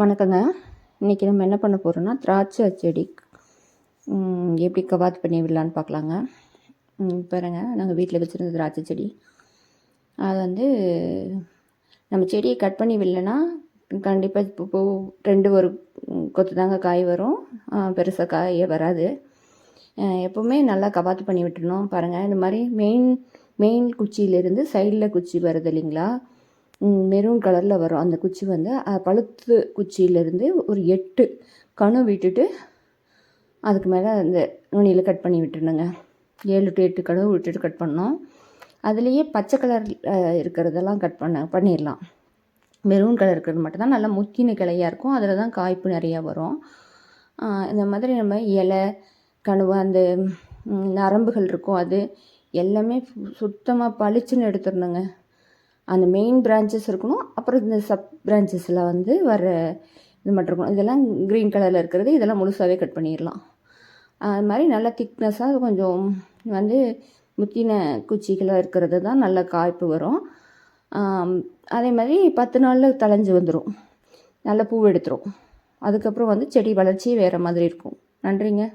வணக்கங்க. இன்றைக்கி நம்ம என்ன பண்ண போகிறோம்னா திராட்சை செடி எப்படி கவாத் பண்ணி விடலான்னு பார்க்கலாங்க. பாருங்க நாங்கள் வீட்டில் வச்சுருந்த திராட்சை செடி. அது வந்து நம்ம செடியை கட் பண்ணி விடலன்னா கண்டிப்பாக இப்போ பூ ரெண்டு ஒரு கொத்து தாங்க காய் வரும். பெருசாக காயே வராது. எப்போவுமே நல்லா கவாத்து பண்ணி விட்டுணும் பாருங்கள் இந்த மாதிரி மெயின் மெயின் குச்சியிலேருந்து சைடில் குச்சி வருது இல்லைங்களா? மெரூன் கலரில் வரும். அந்த குச்சி வந்து பழுத்து குச்சியிலேருந்து ஒரு எட்டு கணு விட்டுட்டு அதுக்கு மேலே அந்த நுனியில் கட் பண்ணி விட்டுருணுங்க. ஏழு டு எட்டு கணு விட்டுட்டு கட் பண்ணோம். அதுலேயே பச்சை கலர் இருக்கிறதெல்லாம் கட் பண்ண பண்ணிடலாம். மெரூன் கலர் இருக்கிறது மட்டும்தான் நல்லா முத்தின கிளையாக இருக்கும். அதில் தான் காய்ப்பு நிறையா வரும். இந்த மாதிரி நம்ம இலை கணுவு அந்த நரம்புகள் இருக்கும். அது எல்லாமே சுத்தமாக பளிச்சுன்னு எடுத்துடணுங்க. அந்த மெயின் பிரான்ச்சஸ் இருக்கணும். அப்புறம் இந்த சப் பிரான்ச்சஸில் வந்து வர இது மட்டும் இருக்கணும். இதெல்லாம் க்ரீன் கலரில் இருக்கிறது. இதெல்லாம் முழுசாகவே கட் பண்ணிடலாம். அது மாதிரி நல்லா திக்னஸ்ஸாக கொஞ்சம் வந்து முத்தின குச்சிகளாக இருக்கிறது தான் நல்ல காய்ப்பு வரும். அதே மாதிரி பத்து நாளில் தழைஞ்சு வந்துடும் நல்ல பூ எடுத்துரும். அதுக்கப்புறம் வந்து செடி வளர்ச்சி வேறு மாதிரி இருக்கும். நன்றிங்க.